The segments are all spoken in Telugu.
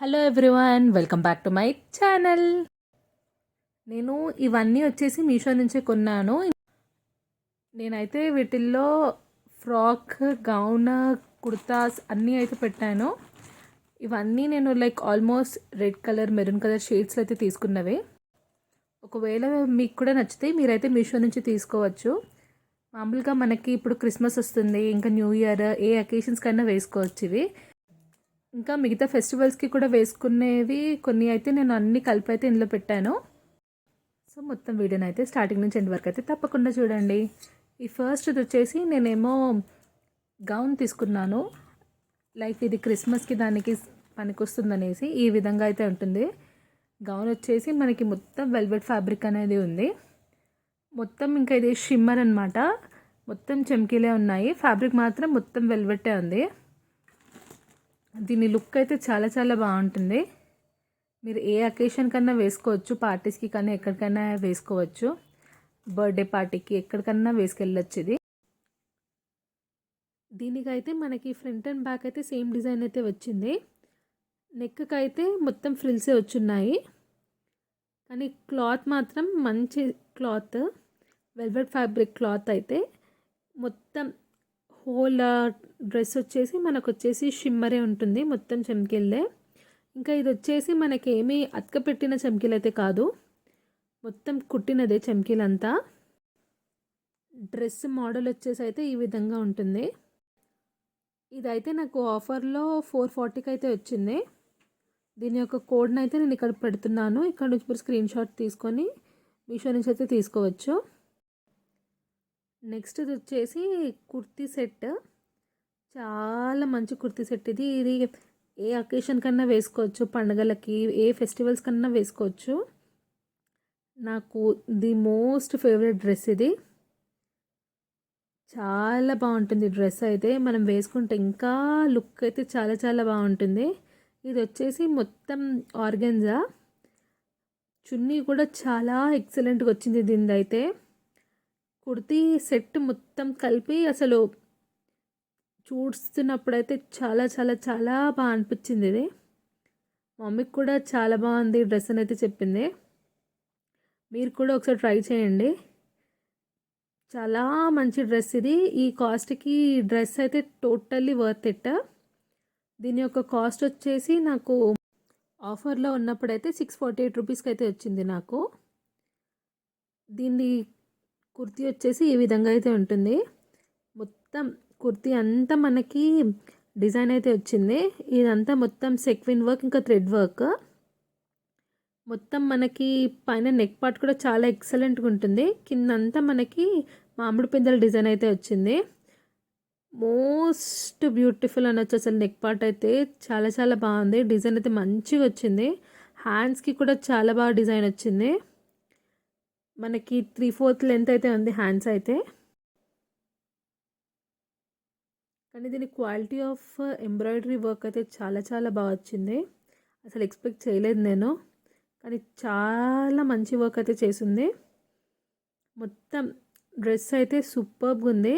Hello everyone welcome back to my channel నేను ఇవన్నీ వచ్చేసి మీషో నుంచి కొన్నాను. నేనైతే వీటిల్లో ఫ్రాక్ గౌన్ కుర్తాస్ అన్నీ అయితే పెట్టాను. ఇవన్నీ నేను like almost red colour maroon colour షేడ్స్లో అయితే తీసుకున్నవి. ఒకవేళ మీకు కూడా నచ్చితే మీరైతే మీషో నుంచి తీసుకోవచ్చు. మామూలుగా మనకి ఇప్పుడు క్రిస్మస్ వస్తుంది ఇంకా న్యూ ఇయర్ ఏ అకేషన్స్ కన్నా వేసుకోవచ్చు ఇవి. ఇంకా మిగతా ఫెస్టివల్స్కి కూడా వేసుకునేవి కొన్ని అయితే నేను అన్ని కలిపి అయితే ఇందులో పెట్టాను. సో మొత్తం వీడియోని అయితే స్టార్టింగ్ నుంచి ఎండ్ వరకు అయితే తప్పకుండా చూడండి. ఈ ఫస్ట్ ఇది వచ్చేసి నేనేమో గౌన్ తీసుకున్నాను. లైక్ ఇది క్రిస్మస్కి దానికి పనికొస్తుందనేసి ఈ విధంగా అయితే ఉంటుంది. గౌన్ వచ్చేసి మనకి మొత్తం వెల్వెట్ ఫ్యాబ్రిక్ అనేది ఉంది. మొత్తం ఇంకా ఇది షిమ్మర్ అనమాట మొత్తం చెమ్కీలే ఉన్నాయి. ఫ్యాబ్రిక్ మాత్రం మొత్తం వెల్వెట్టే ఉంది. దీని లుక్ అయితే చాలా చాలా బాగుంటుంది. మీరు ఏ అకేషన్ కన్నా వేసుకోవచ్చు పార్టీస్కి కానీ ఎక్కడికైనా వేసుకోవచ్చు. బర్త్డే పార్టీకి ఎక్కడికన్నా వేసుకెళ్ళచ్చు ఇది. దీనికైతే మనకి ఫ్రంట్ అండ్ బ్యాక్ అయితే సేమ్ డిజైన్ అయితే వచ్చింది. నెక్కి అయితే మొత్తం ఫ్రిల్సే వచ్చున్నాయి. కానీ క్లాత్ మాత్రం మంచి క్లాత్ వెల్వెట్ ఫ్యాబ్రిక్ క్లాత్ అయితే మొత్తం హోల్ డ్రెస్ వచ్చేసి మనకు వచ్చేసి షిమ్మరే ఉంటుంది మొత్తం చెమ్కిల్లే. ఇంకా ఇది వచ్చేసి మనకి ఏమీ అతక పెట్టిన చెమ్కీలు అయితే కాదు. మొత్తం కుట్టినదే చెమ్కీలంతా. డ్రెస్ మోడల్ వచ్చేసి అయితే ఈ విధంగా ఉంటుంది. ఇదైతే నాకు ఆఫర్లో ఫోర్ ఫార్టీకి అయితే వచ్చింది. దీని యొక్క కోడ్ని అయితే నేను ఇక్కడ పెడుతున్నాను. ఇక్కడ నుంచి మీరు స్క్రీన్ షాట్ తీసుకొని మీషో నుంచి అయితే తీసుకోవచ్చు. నెక్స్ట్ ఇది వచ్చేసి కుర్తీ సెట్. చాలా మంచి కుర్తీ సెట్ ఇది. ఇది ఏ అకేషన్ కన్నా వేసుకోవచ్చు పండుగలకి ఏ ఫెస్టివల్స్ కన్నా వేసుకోవచ్చు. నాకు ది మోస్ట్ ఫేవరెట్ డ్రెస్ ఇది. చాలా బాగుంటుంది డ్రెస్ అయితే. మనం వేసుకుంటే ఇంకా లుక్ అయితే చాలా చాలా బాగుంటుంది. ఇది వచ్చేసి మొత్తం ఆర్గెన్జా. చున్నీ కూడా చాలా ఎక్సలెంట్గా వచ్చింది దీనిదైతే. అయితే కుర్తీ సెట్ మొత్తం కలిపి అసలు చూస్తున్నప్పుడైతే చాలా చాలా చాలా బాగా అనిపించింది ఇది. మమ్మీకి కూడా చాలా బాగుంది డ్రెస్ అని అయితే చెప్పింది. మీరు కూడా ఒకసారి ట్రై చేయండి. చాలా మంచి డ్రెస్ ఇది. ఈ కాస్ట్కి డ్రెస్ అయితే టోటల్లీ వర్త్ ఇట్. దీని యొక్క కాస్ట్ వచ్చేసి నాకు ఆఫర్లో ఉన్నప్పుడైతే సిక్స్ ఫార్టీ ఎయిట్ రూపీస్కి అయితే వచ్చింది నాకు. దీన్ని కుర్తీ వచ్చేసి ఈ విధంగా అయితే ఉంటుంది. మొత్తం కుర్తీ అంతా మనకి డిజైన్ అయితే వచ్చింది. ఇదంతా మొత్తం సెక్విన్ వర్క్ ఇంకా థ్రెడ్ వర్క్. మొత్తం మనకి పైన నెక్ పార్ట్ కూడా చాలా ఎక్సలెంట్గా ఉంటుంది. కిందంతా మనకి మామిడి పిందెల డిజైన్ అయితే వచ్చింది. మోస్ట్ బ్యూటిఫుల్ అనొచ్చు అసలు నెక్ పార్ట్ అయితే చాలా చాలా బాగుంది. డిజైన్ అయితే మంచిగా వచ్చింది. హ్యాండ్స్కి కూడా చాలా బాగా డిజైన్ వచ్చింది. మనకి త్రీ ఫోర్త్ లెంత్ అయితే ఉంది హ్యాండ్స్ అయితే. కానీ దీని క్వాలిటీ ఆఫ్ ఎంబ్రాయిడరీ వర్క్ అయితే చాలా చాలా బాగా వచ్చింది. అసలు ఎక్స్పెక్ట్ చేయలేదు నేను. కానీ చాలా మంచి వర్క్ అయితే చేసింది. మొత్తం డ్రెస్ అయితే సూపర్గా ఉంది.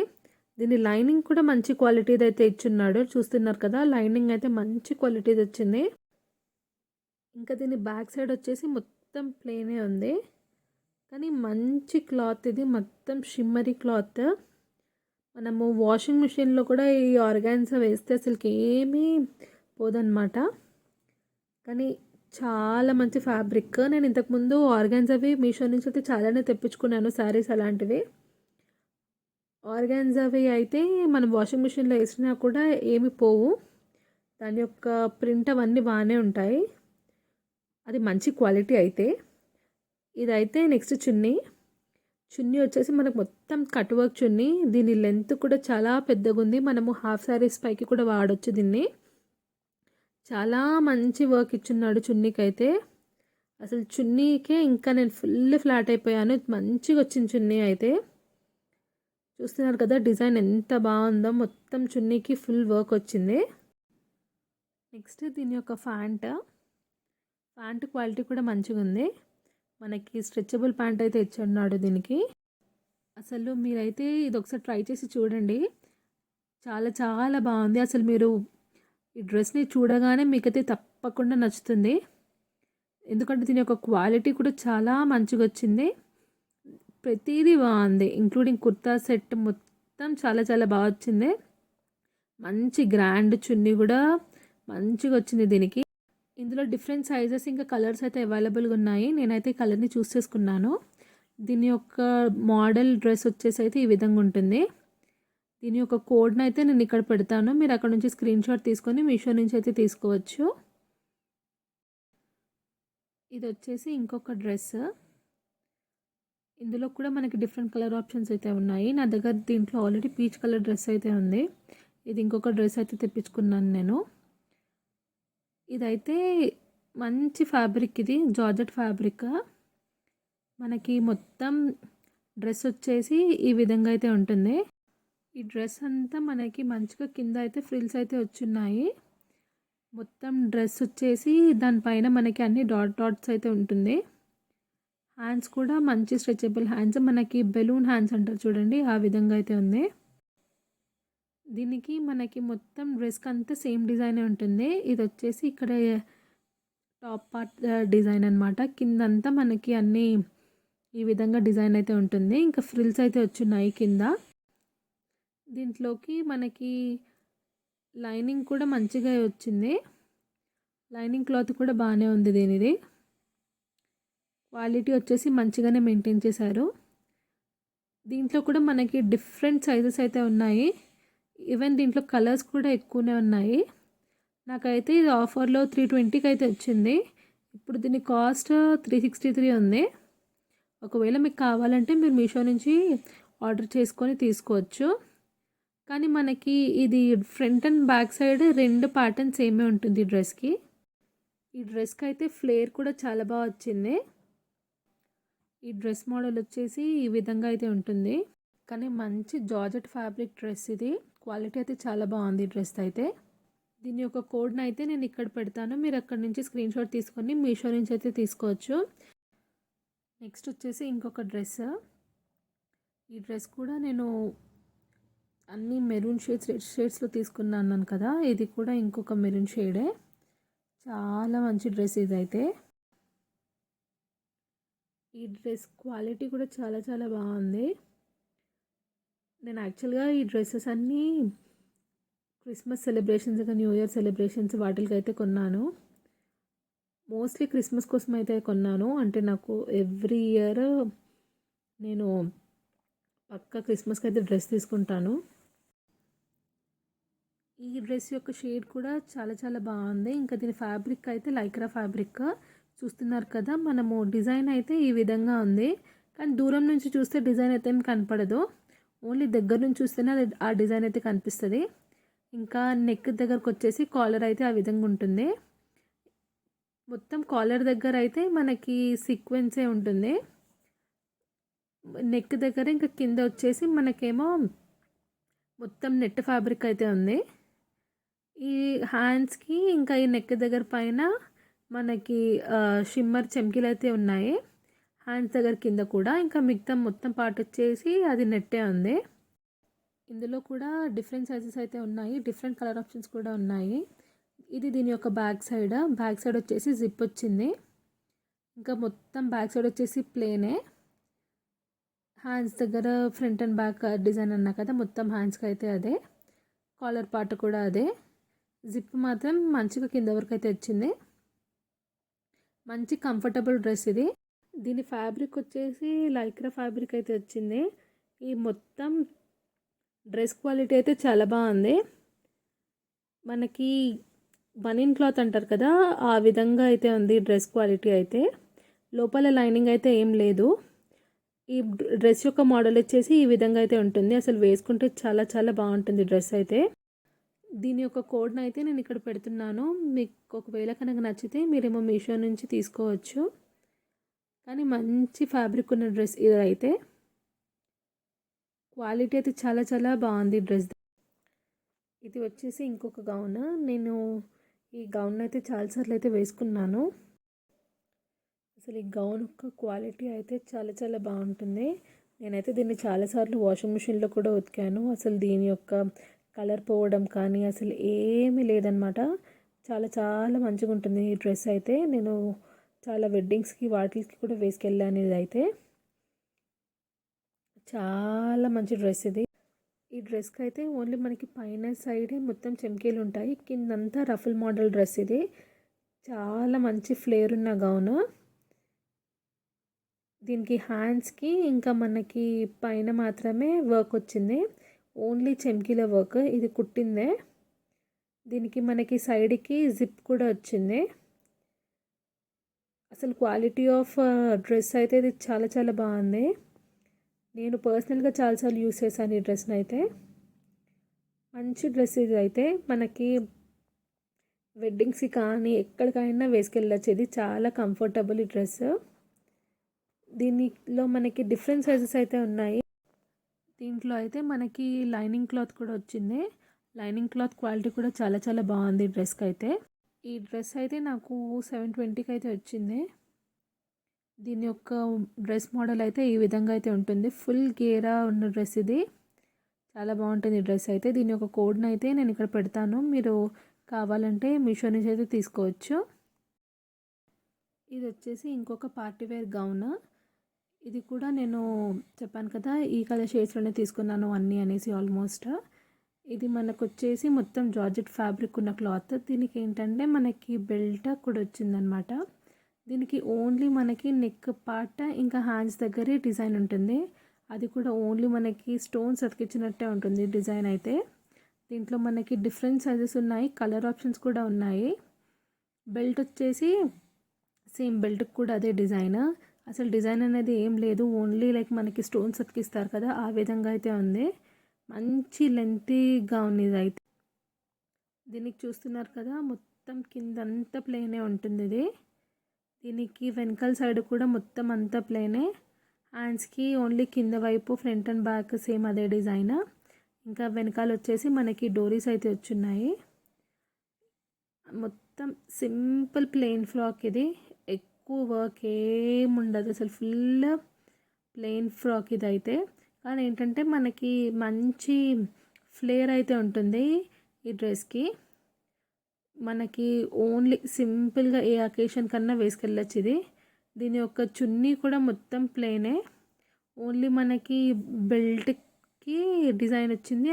దీని లైనింగ్ కూడా మంచి క్వాలిటీది అయితే ఇచ్చున్నాడు. చూస్తున్నారు కదా లైనింగ్ అయితే మంచి క్వాలిటీది వచ్చింది. ఇంకా దీని బ్యాక్ సైడ్ వచ్చేసి మొత్తం ప్లేనే ఉంది. కానీ మంచి క్లాత్ ఇది. మొత్తం షిమ్మరీ క్లాత్. మనము వాషింగ్ మిషన్లో కూడా ఈ ఆర్గాన్సా వేస్తే అసలుకి ఏమీ పోదనమాట కానీ చాలా మంచి ఫ్యాబ్రిక్ నేను ఇంతకుముందు ఆర్గాన్స్ అవి మీషో నుంచి అయితే చాలానే తెప్పించుకున్నాను శారీస్ అలాంటివి. ఆర్గాన్స్ అవి అయితే మనం వాషింగ్ మిషన్లో వేసినా కూడా ఏమి పోవు. దాని యొక్క ప్రింట్ అవన్నీ బాగానే ఉంటాయి. అది మంచి క్వాలిటీ అయితే. ఇదైతే నెక్స్ట్ చున్నీ. చున్నీ వచ్చేసి మనకు మొత్తం కట్ వర్క్ చున్నీ. దీని లెంత్ కూడా చాలా పెద్దగా ఉంది. మనము హాఫ్ శారీస్ పైకి కూడా వాడచ్చు దీన్ని. చాలా మంచి వర్క్ ఇచ్చున్నాడు చున్నీకి అయితే అసలు చున్నీకే ఇంకా నేను ఫుల్ ఫ్లాట్ అయిపోయాను. మంచిగా వచ్చింది చున్నీ అయితే. చూస్తున్నారు కదా డిజైన్ ఎంత బాగుందో. మొత్తం చున్నీకి ఫుల్ వర్క్ వచ్చింది. నెక్స్ట్ దీని యొక్క ఫ్యాంట్ ఫ్యాంట్ క్వాలిటీ కూడా మంచిగా ఉంది మనకి స్ట్రెచబుల్ ప్యాంట్ అయితే ఇచ్చున్నాడు దీనికి. అసలు మీరైతే ఇది ఒకసారి ట్రై చేసి చూడండి. చాలా చాలా బాగుంది. అసలు మీరు ఈ డ్రెస్ని చూడగానే మీకైతే తప్పకుండా నచ్చుతుంది. ఎందుకంటే దీని యొక్క క్వాలిటీ కూడా చాలా మంచిగా వచ్చింది. ప్రతిదీ బాగుంది. ఇంక్లూడింగ్ కుర్తా సెట్ మొత్తం చాలా చాలా బాగా వచ్చింది. మంచి గ్రాండ్ చున్నీ కూడా మంచిగా వచ్చింది దీనికి. ఇందులో డిఫరెంట్ సైజెస్ ఇంకా కలర్స్ అయితే అవైలబుల్గా ఉన్నాయి. నేనైతే ఈ కలర్ని చూస్ చేసుకున్నాను. దీని యొక్క మోడల్ డ్రెస్ వచ్చేసి అయితే ఈ విధంగా ఉంటుంది. దీని యొక్క కోడ్ని అయితే నేను ఇక్కడ పెడతాను. మీరు అక్కడ నుంచి స్క్రీన్ షాట్ తీసుకొని మీషో నుంచి అయితే తీసుకోవచ్చు. ఇది వచ్చేసి ఇంకొక డ్రెస్ ఇందులో కూడా మనకి డిఫరెంట్ కలర్ ఆప్షన్స్ అయితే ఉన్నాయి. నా దగ్గర దీంట్లో ఆల్రెడీ పీచ్ కలర్ డ్రెస్ అయితే ఉంది. ఇది ఇంకొక డ్రెస్ అయితే తెప్పించుకున్నాను నేను. ఇదైతే మంచి ఫ్యాబ్రిక్ ఇది జార్జెట్ ఫ్యాబ్రిక్. మనకి మొత్తం డ్రెస్ వచ్చేసి ఈ విధంగా అయితే ఉంటుంది. ఈ డ్రెస్ అంతా మనకి మంచిగా కింద అయితే ఫ్రిల్స్ అయితే వచ్చున్నాయి. మొత్తం డ్రెస్ వచ్చేసి దానిపైన మనకి అన్ని డాట్ డాట్స్ అయితే ఉంటుంది. హ్యాండ్స్ కూడా మంచి స్ట్రెచబుల్ హ్యాండ్స్. మనకి బెలూన్ హ్యాండ్స్ అంటారు చూడండి ఆ విధంగా అయితే ఉంది. దీనికి మనకి మొత్తం డ్రెస్కి అంతా సేమ్ డిజైన్ ఉంటుంది. ఇది వచ్చేసి ఇక్కడ టాప్ పార్ట్ డిజైన్ అనమాట కిందంతా మనకి అన్నీ ఈ విధంగా డిజైన్ అయితే ఉంటుంది. ఇంకా ఫ్రిల్స్ అయితే వచ్చున్నాయి కింద. దీంట్లోకి మనకి లైనింగ్ కూడా మంచిగా వచ్చింది. లైనింగ్ క్లాత్ కూడా బాగానే ఉంది దీనిది. క్వాలిటీ వచ్చేసి మంచిగానే మెయింటైన్ చేశారు. దీంట్లో కూడా మనకి డిఫరెంట్ సైజెస్ అయితే ఉన్నాయి. ఈవెన్ దీంట్లో కలర్స్ కూడా ఎక్కువనే ఉన్నాయి. నాకైతే ఇది ఆఫర్లో త్రీ ట్వంటీకి అయితే వచ్చింది. ఇప్పుడు దీని కాస్ట్ త్రీ సిక్స్టీ త్రీ ఉంది. ఒకవేళ మీకు కావాలంటే మీరు మీషో నుంచి ఆర్డర్ చేసుకొని తీసుకోవచ్చు. కానీ మనకి ఇది ఫ్రంట్ అండ్ బ్యాక్ సైడ్ రెండు ప్యాటర్న్స్ ఏమే ఉంటుంది ఈ డ్రెస్కి. ఈ డ్రెస్కి అయితే ఫ్లేర్ కూడా చాలా బాగా వచ్చింది. ఈ డ్రెస్ మోడల్ వచ్చేసి ఈ విధంగా అయితే ఉంటుంది. కానీ మంచి జార్జెట్ ఫ్యాబ్రిక్ డ్రెస్ ఇది. క్వాలిటీ అయితే చాలా బాగుంది డ్రెస్ అయితే. దీని యొక్క కోడ్ని అయితే నేను ఇక్కడ పెడతాను. మీరు అక్కడ నుంచి స్క్రీన్ షాట్ తీసుకొని మీషో నుంచి అయితే తీసుకోవచ్చు. నెక్స్ట్ వచ్చేసి ఇంకొక డ్రెస్. ఈ డ్రెస్ కూడా నేను అన్ని మెరూన్ షేడ్స్ రెడ్ షేడ్స్లో తీసుకున్నాను కదా. ఇది కూడా ఇంకొక మెరూన్ షేడే. చాలా మంచి డ్రెస్ ఇదైతే ఈ డ్రెస్ క్వాలిటీ కూడా చాలా చాలా బాగుంది. నేను యాక్చువల్గా ఈ డ్రెస్సెస్ అన్నీ క్రిస్మస్ సెలబ్రేషన్స్ ఇంకా న్యూ ఇయర్ సెలబ్రేషన్స్ వాటికి అయితే కొన్నాను. మోస్ట్లీ క్రిస్మస్ కోసం అయితే కొన్నాను. అంటే నాకు ఎవ్రీ ఇయర్ నేను పక్క క్రిస్మస్కి అయితే డ్రెస్ తీసుకుంటాను. ఈ డ్రెస్ యొక్క షేడ్ కూడా చాలా చాలా బాగుంది. ఇంకా దీని ఫ్యాబ్రిక్ అయితే లైక్రా ఫ్యాబ్రిక్ చూస్తున్నారు కదా మనము డిజైన్ అయితే ఈ విధంగా ఉంది. కానీ దూరం నుంచి చూస్తే డిజైన్ అయితే ఏం కనపడదు. ఓన్లీ దగ్గర నుంచి చూస్తేనే అది ఆ డిజైన్ అయితే కనిపిస్తుంది. ఇంకా నెక్ దగ్గరకు వచ్చేసి కాలర్ అయితే ఆ విధంగా ఉంటుంది. మొత్తం కాలర్ దగ్గర అయితే మనకి సీక్వెన్సే ఉంటుంది. నెక్ దగ్గర ఇంకా కింద వచ్చేసి మనకేమో మొత్తం నెట్ ఫ్యాబ్రిక్ అయితే ఉంది. ఈ హ్యాండ్స్కి ఇంకా ఈ నెక్ దగ్గర పైన మనకి షిమ్మర్ చెమ్కీలు అయితే ఉన్నాయి. హ్యాండ్స్ దగ్గర కింద కూడా ఇంకా మిగతా మొత్తం పార్ట్ వచ్చేసి అది నెట్టే ఉంది. ఇందులో కూడా డిఫరెంట్ సైజెస్ అయితే ఉన్నాయి. డిఫరెంట్ కలర్ ఆప్షన్స్ కూడా ఉన్నాయి. ఇది దీని యొక్క బ్యాక్ సైడ్ బ్యాక్ సైడ్ వచ్చేసి జిప్ వచ్చింది. ఇంకా మొత్తం బ్యాక్ సైడ్ వచ్చేసి ప్లేనే హ్యాండ్స్ దగ్గర ఫ్రంట్ అండ్ బ్యాక్ డిజైన్ అన్నా కదా మొత్తం హ్యాండ్స్కి అయితే అదే. కాలర్ పార్ట్ కూడా అదే. జిప్ మాత్రం మంచిగా కింద వరకు అయితే వచ్చింది. మంచి కంఫర్టబుల్ డ్రెస్ ఇది. దీని ఫ్యాబ్రిక్ వచ్చేసి లైక్రా ఫ్యాబ్రిక్ అయితే వచ్చింది. ఈ మొత్తం డ్రెస్ క్వాలిటీ అయితే చాలా బాగుంది. మనకి బనిన్ క్లాత్ అంటారు కదా ఆ విధంగా అయితే ఉంది డ్రెస్ క్వాలిటీ అయితే. లోపల లైనింగ్ అయితే ఏం లేదు. ఈ డ్రెస్ యొక్క మోడల్ వచ్చేసి ఈ విధంగా అయితే ఉంటుంది. అసలు వేసుకుంటే చాలా చాలా బాగుంటుంది డ్రెస్ అయితే. దీని యొక్క కోడ్ని అయితే నేను ఇక్కడ పెడుతున్నాను. మీకు ఒకవేళ కనుక నచ్చితే మీరేమో మీషో నుంచి తీసుకోవచ్చు. కానీ మంచి ఫ్యాబ్రిక్ ఉన్న డ్రెస్ ఇదైతే క్వాలిటీ అయితే చాలా చాలా బాగుంది డ్రెస్ ఇది వచ్చేసి ఇంకొక గౌన్ నేను ఈ గౌన్ అయితే చాలాసార్లు అయితే వేసుకున్నాను. అసలు ఈ గౌన్ యొక్క క్వాలిటీ అయితే చాలా చాలా బాగుంటుంది. నేనైతే దీన్ని చాలాసార్లు వాషింగ్ మిషన్లో కూడా ఉతికాను. అసలు దీని యొక్క కలర్ పోవడం కానీ అసలు ఏమీ లేదనమాట చాలా చాలా మంచిగా ఉంటుంది ఈ డ్రెస్ అయితే. నేను చాలా వెడ్డింగ్స్కి వాటికి కూడా వేసుకెళ్ళాను ఇది అయితే చాలా మంచి డ్రెస్ ఇది. ఈ డ్రెస్కి అయితే ఓన్లీ మనకి పైన సైడే మొత్తం చెమ్కీలు ఉంటాయి కిందంతా రఫుల్ మోడల్ డ్రెస్ ఇది. చాలా మంచి ఫ్లేర్ ఉన్న గౌను దీనికి హ్యాండ్స్కి ఇంకా మనకి పైన మాత్రమే వర్క్ వచ్చింది. ఓన్లీ చెమ్కీల వర్క్ ఇది కుట్టిందే. దీనికి మనకి సైడ్కి జిప్ కూడా వచ్చింది. అసలు క్వాలిటీ ఆఫ్ డ్రెస్ అయితే ఇది చాలా చాలా బాగుంది. నేను పర్సనల్గా చాలాసార్లు యూస్ చేశాను ఈ డ్రెస్ని అయితే. మంచి డ్రెస్ ఇది అయితే. మనకి వెడ్డింగ్స్కి కానీ ఎక్కడికైనా వేసుకెళ్ళచ్చు. ఇది చాలా కంఫర్టబుల్ ఈ డ్రెస్. దీనిలో మనకి డిఫరెంట్ సైజెస్ అయితే ఉన్నాయి. దీంట్లో అయితే మనకి లైనింగ్ క్లాత్ కూడా వచ్చింది. లైనింగ్ క్లాత్ క్వాలిటీ కూడా చాలా చాలా బాగుంది డ్రెస్కి అయితే. ఈ డ్రెస్ అయితే నాకు సెవెన్ ట్వంటీకి అయితే వచ్చింది. దీని యొక్క డ్రెస్ మోడల్ అయితే ఈ విధంగా అయితే ఉంటుంది. ఫుల్ గేరా ఉన్న డ్రెస్ ఇది. చాలా బాగుంటుంది ఈ డ్రెస్ అయితే. దీని యొక్క కోడ్ని అయితే నేను ఇక్కడ పెడతాను. మీరు కావాలంటే మీషో నుంచి అయితే తీసుకోవచ్చు. ఇది వచ్చేసి ఇంకొక పార్టీ వేర్ గౌన్. ఇది కూడా నేను చెప్పాను కదా ఈ కలర్ షేడ్స్లోనే తీసుకున్నాను అన్నీ అనేసి ఆల్మోస్ట్. ఇది మనకు వచ్చేసి మొత్తం జార్జెట్ ఫ్యాబ్రిక్ ఉన్న క్లాత్. దీనికి ఏంటంటే మనకి బెల్ట్ కూడా వచ్చిందనమాట దీనికి ఓన్లీ మనకి నెక్ పార్ట్ ఇంకా హ్యాండ్స్ దగ్గరే డిజైన్ ఉంటుంది. అది కూడా ఓన్లీ మనకి స్టోన్స్ అతికించినట్టే ఉంటుంది డిజైన్ అయితే. దీంట్లో మనకి డిఫరెంట్ సైజెస్ ఉన్నాయి కలర్ ఆప్షన్స్ కూడా ఉన్నాయి. బెల్ట్ వచ్చేసి సేమ్ బెల్ట్కి కూడా అదే డిజైన్. అసలు డిజైన్ అనేది ఏం లేదు ఓన్లీ లైక్ మనకి స్టోన్స్ అతికిస్తారు కదా ఆ విధంగా అయితే ఉంది. మంచి లెంతీగా ఉంది ఇది అయితే. దీనికి చూస్తున్నారు కదా మొత్తం కిందంతా ప్లేనే ఉంటుంది ఇది. దీనికి వెనకాల సైడ్ కూడా మొత్తం అంతా ప్లేనే హ్యాండ్స్కి ఓన్లీ కింద వైపు ఫ్రంట్ అండ్ బ్యాక్ సేమ్ అదే డిజైన్ ఇంకా వెనకాల వచ్చేసి మనకి డోరీస్ అయితే వచ్చున్నాయి. మొత్తం సింపుల్ ప్లెయిన్ ఫ్రాక్ ఇది. ఎక్కువ వర్క్ ఏముండదు అసలు. ఫుల్ ప్లెయిన్ ఫ్రాక్ ఇది అది ఏంటంటే మనకి మంచి ఫ్లేర్ అయితే ఉంటుంది ఈ డ్రెస్కి. మనకి ఓన్లీ సింపుల్గా ఏ అకేషన్ కన్నా వేసుకెళ్ళచ్చు ఇది. దీని యొక్క చున్నీ కూడా మొత్తం ప్లేనే. ఓన్లీ మనకి బెల్ట్కి డిజైన్ వచ్చింది.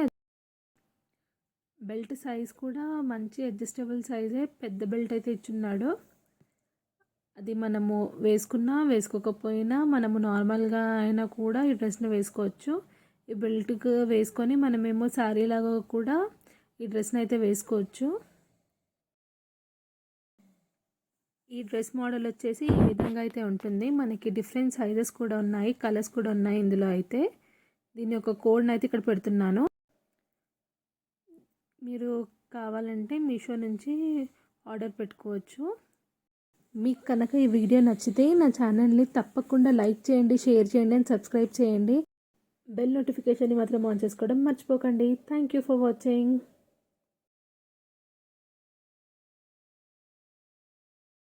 బెల్ట్ సైజ్ కూడా మంచి అడ్జస్టబుల్ సైజే పెద్ద బెల్ట్ అయితే ఇచ్చున్నాడు. అది మనము వేసుకున్నా వేసుకోకపోయినా మనము నార్మల్గా అయినా కూడా ఈ డ్రెస్ని వేసుకోవచ్చు. ఈ బెల్ట్కి వేసుకొని మనమేమో శారీ లాగా కూడా ఈ డ్రెస్ని అయితే వేసుకోవచ్చు. ఈ డ్రెస్ మోడల్ వచ్చేసి ఈ విధంగా అయితే ఉంటుంది. మనకి డిఫరెంట్ సైజెస్ కూడా ఉన్నాయి కలర్స్ కూడా ఉన్నాయి ఇందులో అయితే. దీని యొక్క కోడ్ని అయితే ఇక్కడ పెడుతున్నాను. మీరు కావాలంటే మీషో నుంచి ఆర్డర్ పెట్టుకోవచ్చు. మీకు కనుక ఈ వీడియో నచ్చితే నా ఛానల్ని తప్పకుండా లైక్ చేయండి షేర్ చేయండి అండ్ సబ్స్క్రైబ్ చేయండి. బెల్ నోటిఫికేషన్ని మాత్రం ఆన్ చేసుకోవడం మర్చిపోకండి. Thank you for watching